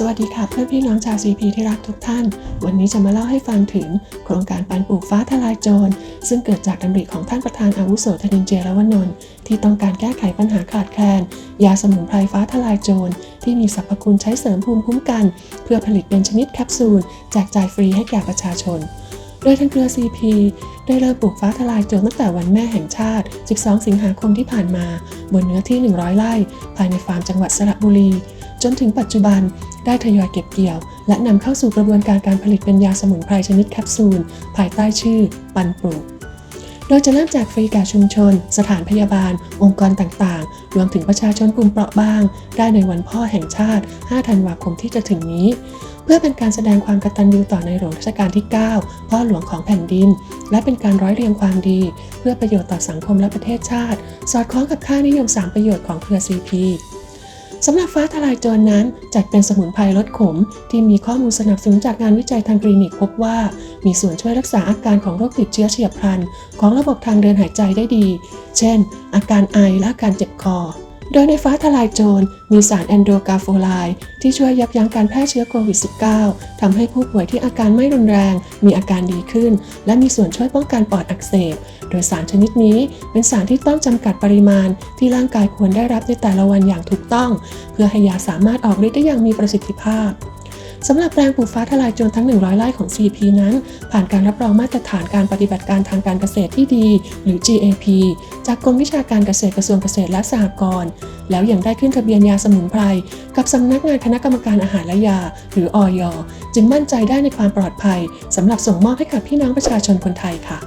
สวัสดีค่ะเพื่อนพี่น้องชาว CP ที่รักทุกท่าน วันนี้จะมาเล่าให้ฟังถึง โครงการปันปลูกฟ้าทลายโจร ซึ่งเกิดจากดำริของท่านประธานอาวุโสธนินเจรวนนท์ที่ต้องการแก้ไขปัญหาขาดแคลน ยาสมุนไพรฟ้าทลายโจร ที่มีสรรพคุณใช้เสริมภูมิคุ้มกัน เพื่อผลิตเป็นชนิดแคปซูลแจกจ่ายฟรีให้แก่ประชาชน โดยทางเครือ CP ได้เริ่มปลูกฟ้าทลายโจรตั้งแต่วันแม่แห่งชาติ 12 สิงหาคมที่ผ่านมา บนเนื้อที่ 100 ไร่ ภายในฟาร์มจังหวัดสระบุรี จนถึงปัจจุบันได้ทยอยเก็บเกี่ยว และนำเข้าสู่กระบวนการการผลิตเป็นยาสมุนไพรชนิดแคปซูล ภายใต้ชื่อ ปันปลูก โดยจะเริ่มแจกฟรีแก่ชุมชน สถานพยาบาล องค์กรต่างๆ รวมถึงประชาชนกลุ่มเปราะบาง ได้ในวันพ่อแห่งชาติ 5 ธันวาคมที่จะถึงนี้ เพื่อเป็นการแสดงความกตัญญูต่อในหลวงรัชกาลที่ 9 พ่อหลวงของแผ่นดิน และเป็นการร้อยเรียงความดี เพื่อประโยชน์ต่อสังคมและประเทศชาติ สอดคล้องกับค่านิยม 3 ประโยชน์ของเครือ CP สำหรับฟ้าทลายโจรนั้น จัดเป็นสมุนไพรลดขม ที่มีข้อมูลสนับสนุนจากงานวิจัยทางคลินิกพบว่า มีส่วนช่วยรักษาอาการของโรคติดเชื้อเฉียบพลัน ของระบบทางเดินหายใจได้ดี เช่น อาการไอและอาการเจ็บคอ โดยในฟ้าทลายโจรมีสารแอนโดกาโฟไลด์ที่ช่วยยับยั้งการแพร่เชื้อโควิด -19 ทำให้ผู้ป่วยที่อาการไม่รุนแรง มีอาการดีขึ้น และมีส่วนช่วยป้องกันปอดอักเสบ โดยสารชนิดนี้เป็นสารที่ต้องจำกัดปริมาณ ที่ร่างกายควรได้รับในแต่ละวันอย่างถูกต้อง เพื่อให้ยาสามารถออกฤทธิ์ได้อย่างมีประสิทธิภาพ สำหรับแปลงปลูกฟ้าทลายโจรทั้ง 100 ไร่ของ CP นั้น ผ่านการรับรองมาตรฐานการปฏิบัติการทางการเกษตรที่ดี หรือ GAP จากกรมวิชาการเกษตรกระทรวงเกษตรและสหกรณ์แล้วยังได้ขึ้นทะเบียนยาสมุนไพรกับสำนักงานคณะกรรมการอาหารและยา หรืออยจึงมั่นใจได้ในความปลอดภัยสำหรับส่งมอบให้กับพี่น้องประชาชนคนไทยค่ะ